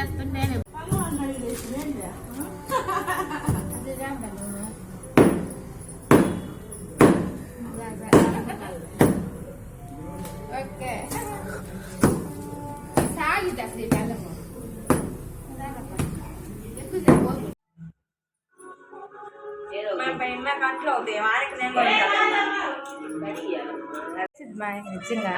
చేస్తుంటే ఓకే సాగిద్ది అసలు ఈ బెల్లము ఎక్కువ సరిపోదు మన పైన కంట్లో అవుతాయి వారికి నేను కూడా నిజంగా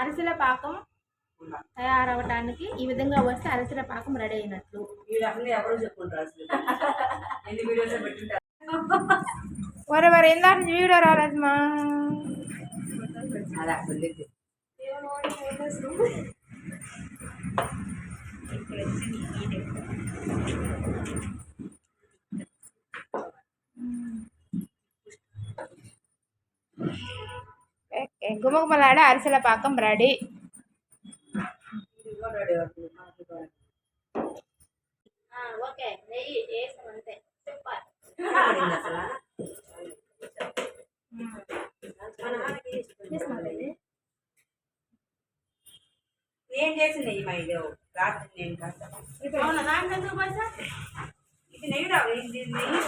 அரசியல பார்க்கும் తయారవటానికి ఈ విధంగా వస్తే అరిసెల పాకం రెడీ అయినట్లు. వరే వరే ఇందాక వీడియో అరిసెల పాకం రెడీ. ఓకే నెయ్యి వేసామంతే సూపర్. పడింది అసలు నేను చేసింది ఈ మైండ్ రాత్రి నేను కాస్త. పోసా? ఇది నెయ్యి రావు ఇది నెయ్యి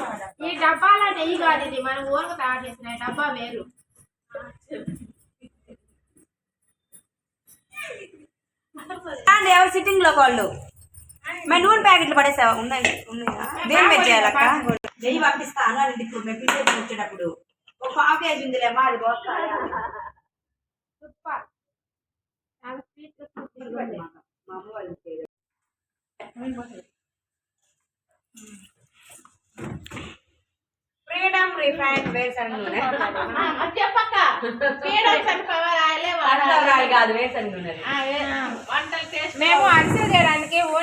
ఈ డబ్బాలో నెయ్యి కాదు ఇది మనం ఊరకు తయారు చేసిన డబ్బా వేరు. ఎవరు సిట్టింగ్లో వాళ్ళు? మరి నూనె ప్యాకెట్లు పడేసావా? ఉన్నాయి. ఉన్నాయా. దేని మీద చేయాలక్క నెయ్యి పంపిస్తా అన్నారండి ఇప్పుడు మేము పిండి వచ్చేటప్పుడు ఒక పావు కేజీ ఉందిలే మా అది మా అమ్మ వాళ్ళు. ఫ్రీడమ్ రిఫైండ్ వేరుశనగ నూనె. చెప్పక్క. పీడలు చనిపోవాలి ఆయలే వాడాలి. కాదు వేరుశనగ నూనె. ఆ, వే- మేము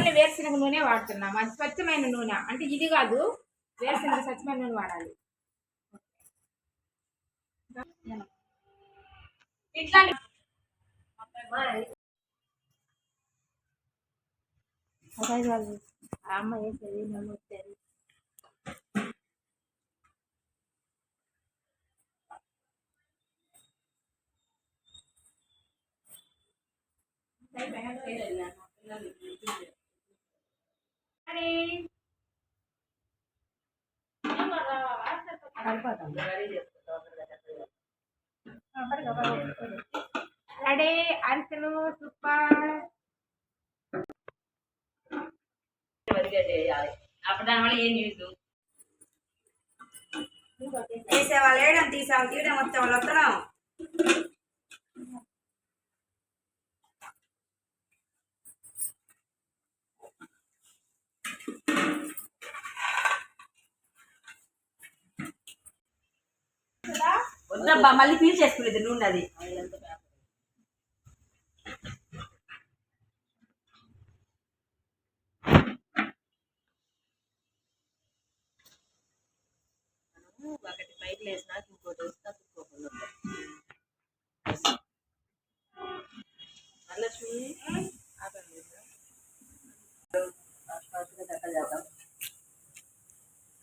అంటే వేరుశనగ నూనె వాడుతున్నాం. అది స్వచ్ఛమైన నూనె. అంటే ఇది కాదు వేరుశనగ స్వచ్ఛమైన నూనె వాడాలి. ఇట్లాంటి అమ్మ వేసేది నన్ను వచ్చేది రెడీ అరిసెలు సూపర్ అప్పుడు దానివల్ల ఏం యూజ్ వేసేవాళ్ళు వేయడం తీసాము తీయడం వస్తే వాళ్ళు వస్తున్నాం మళ్ళీ పీల్ చేసుకునేది నూనె అది. ఒకటి పైకి లేసినాక ఇంకోటి వేసి తప్పుకోకుండా లక్ష్మి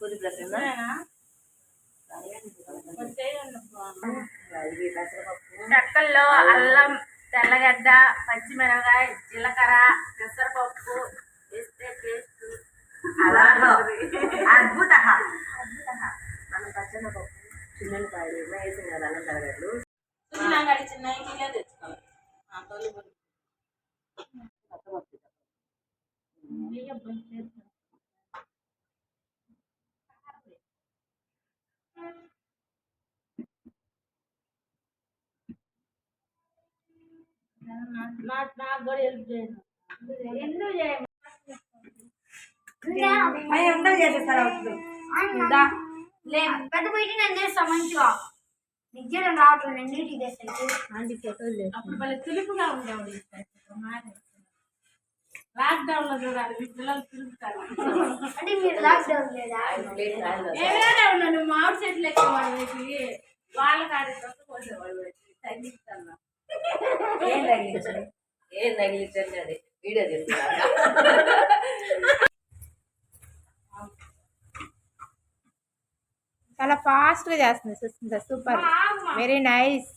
పూరి ప్రసన్న చెక్కల్లో అల్లం తెల్లగడ్డ పచ్చిమిరపకాయ జీలకర్ర పెసరపప్పు వేస్తే టేస్ట్ అలా అద్భుత మనం పచ్చనపప్పు చిన్నపాయలు కదా చిన్న తెచ్చుకోవాలి. నాకు కూడా హెల్ప్ ఎందుకు చేసేస్తారు పెద్ద పోయి నేను చేస్తా మంచిగా. విజయం రావట్లేదు నేను నీటికి తెస్తాను ఆంటీ ఫోటోలు అప్పుడు మళ్ళీ తులుపుగా ఉండేవాడు లాక్డౌన్లో చూడాలి మీ పిల్లలు తిరుగుతారు అంటే మీరు లాక్డౌన్ లేదా? ఏమైనా ఉన్నాను మామిడి చెట్లు ఎక్కువ వాళ్ళకి వాళ్ళ పోసేవాళ్ళు. తగ్గిస్తాను ఏం తగిలించండి ఏం తగిలించండి అది వీడియో చేస్తున్నా చాలా ఫాస్ట్గా చేస్తుంది Susmitha super very nice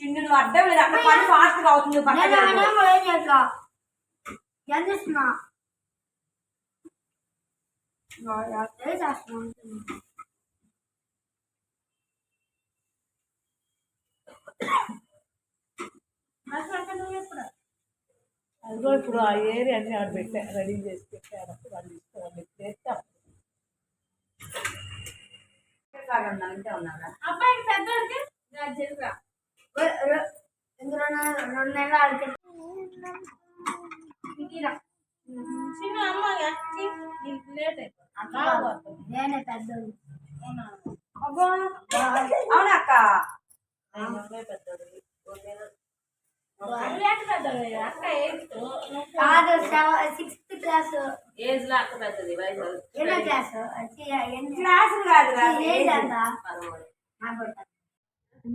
Chinnu అడ్డం లేదు అక్కడ పని ఫాస్ట్గా అవుతుంది చేస్తున్నా? అదిగో ఇప్పుడు ఆ ఏరియా అన్ని ఆడ పెట్టా రెడీ చేసి పెట్టారు వాళ్ళు ఇష్టం వాళ్ళు చేస్తాం? అబ్బాయికి పెద్దోడికి? జరుగురా ఇందులో రెండు నెలలు ఆడితే చిన్న అమ్మ ఎక్కి నీకు లేట్ అయిపోతుంది నేనే పెద్దోడు అవునా? కాదు? సిక్స్త్ క్లాస్ ఏజ్లో అక్క పెద్దది ఎన్నో క్లాస్ కాదు ఏజ్ అంత?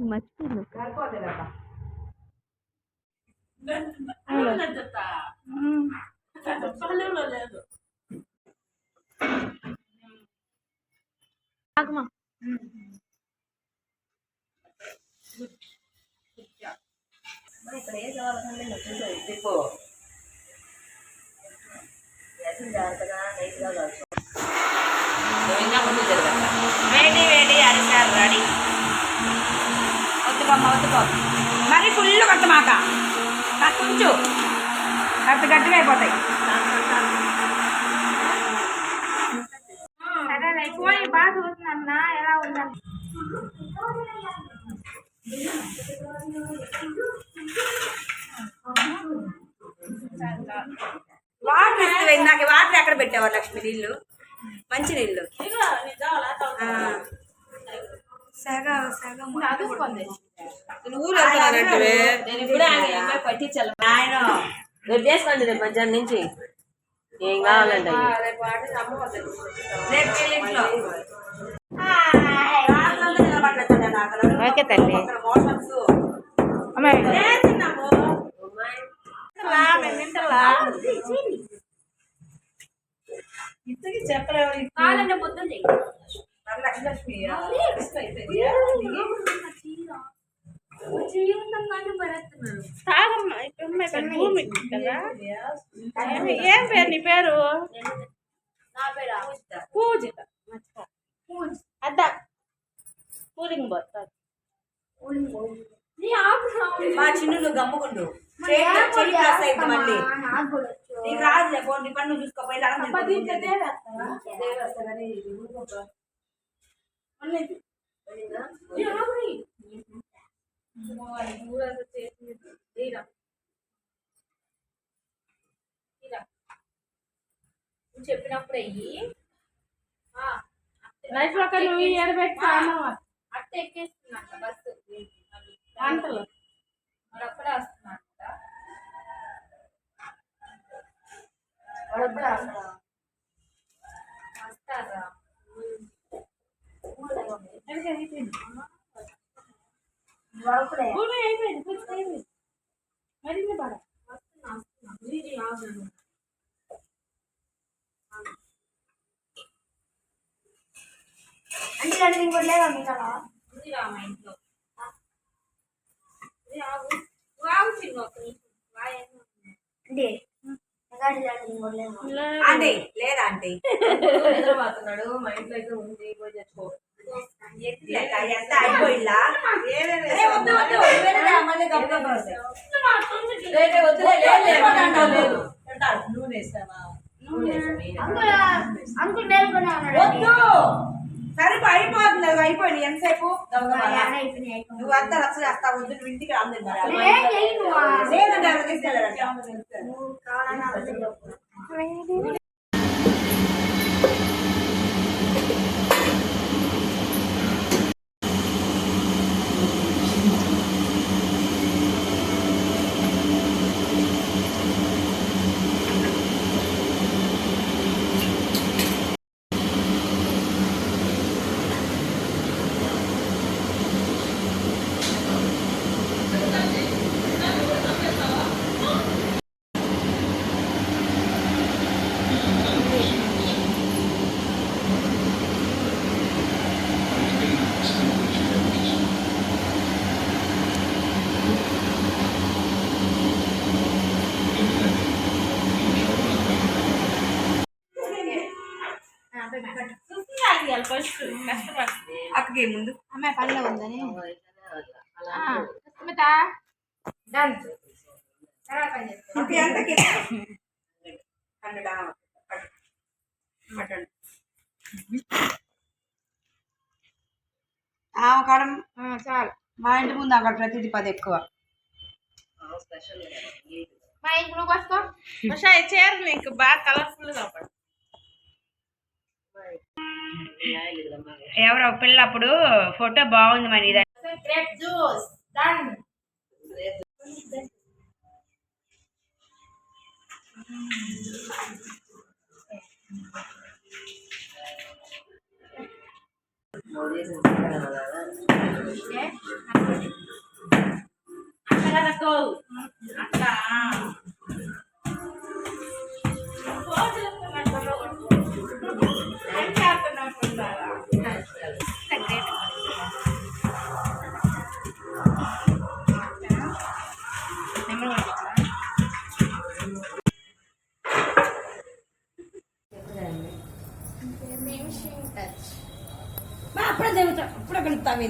మర్చిపోయింది లేదు. ఆగమా ఇక్కడ అవ్వాలంటే నువ్వు చూసావు తిప్పు ఎక్కడ జాగ్రత్తగా నైట్గా వేడి వేడి అరిసారు రెడీ. వద్దుకోమ్మ వద్దుకో మరి ఫుల్ కట్టమాక ఉంచు. కాస్త గట్టిగా అయిపోతాయి. సరే పోయి బాగా చూస్తున్నా ఎలా ఉందని. వాటర్ ఇస్తే ఇందాక వాటర్ ఎక్కడ పెట్టేవారు లక్ష్మి? నీళ్ళు? మంచి నీళ్ళు. సగ సగం. రేపు చేసుకోండి రేపు మధ్యాహ్నం నుంచి. ఏం కావాలంటే. ఓకే తల్లి. అమ్మాయి లేచినాము. ఇంతకి చెప్పలేవు కాలంటే పొద్దున్న చెయ్యి వరలక్ష్మి లక్ష్మి. తాగమ్మా ఇప్పుడు అమ్మాయి ఇక్కడ భూమి కదా? ఏమి- ఏం పేరు నీ పేరు? నా పేరా? పూజిత. అద్ద. కూలింగ్ బాయ్ మా చిన్ను గమ్ముకుండు. మళ్ళీ. నాకు రాదులే నువ్వు. చెప్పినప్పుడు అయ్యి లైఫ్లో నువ్వు ఎడబెట్టాను అట్ట ఎక్కేస్తున్నా బస్సు. మరి అప్పుడే వస్తున్నా అంటే రెండు ఇంకోటి లేదా మీకా ఉంది రా మా ఇంట్లో ఇది ఆగు. నువ్వు ఆగు చిన్న ఒక్క నిమిషం. వాయన్న ఉంది. అంటే లేదా ఆంటీ నిద్రపోతున్నాడు మా ఇంట్లో అయితే ఉంది పోయి తెచ్చుకో. ఎంత. నూనె నూనె. అంకుల్ మేలుకొని ఉన్నాడు సరిపో అయిపోతుంది అది అయిపోయింది. ఎంతసేపు? నువ్వు అంతా రచ్చ చేస్తావు వద్దు నువ్వు ఇంటికి చేయను లేదంటే తీసుకెళ్ళారంట అక్కకి ముందు. అమ్మాయి పనిలో ఉందని. డన్ మటన్ ఆ, చాలు. మా ఇంటి ముందు అక్కడ ప్రతిదీ పది ఎక్కువ. స్పెషల్ మా ఇంటి నువ్వు వస్తావు ఉషా ఈ చీర నీకు బాగా కలర్ఫుల్ ఎవరో పిల్ల అప్పుడు ఫోటో బాగుంది మరి ఇది. గ్రేప్ జ్యూస్ డన్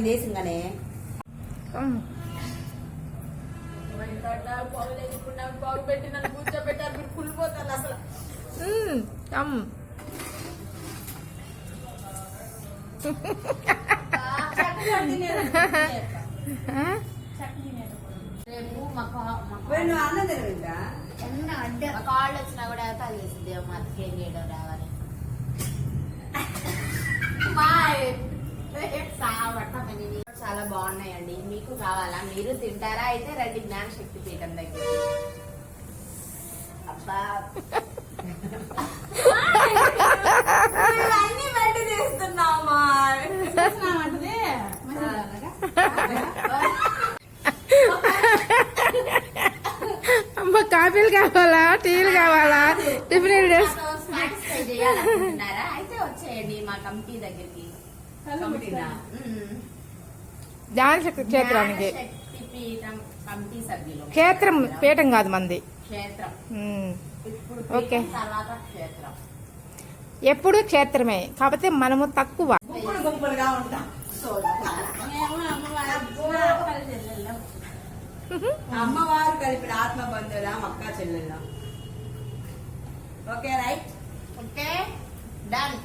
ఏం దేశంగానే రేపు మా కా- మా పోయి నువ్వు అన్నం చిన్న అడ్డ కాళ్ళు వచ్చినా కూడా అవతాలు చేసింది మా అత్తకేం చేయడం రావాలి బాయ్ చాలా బాగున్నాయండి. మీకు కావాలా? మీరు తింటారా? అయితే రండి జ్ఞాన శక్తి పీఠం దగ్గర అబ్బా. అమ్మ కాఫీలు కావాలా? టీలు కావాలా? టిఫిన్ అయితే వచ్చేయండి మా కమిటీ దగ్గరికి. కమిటీనా? జ్ఞానశక్తి క్షేత్రానికి. క్షేత్రం పీఠం కాదు మంది. ఓకే. ఎప్పుడు క్షేత్రమే కాకపోతే మనము తక్కువ. అమ్మవారు కలిపిన ఆత్మ బంధువుల మక్కా చెల్లెళ్ళం. Okay right? Okay done.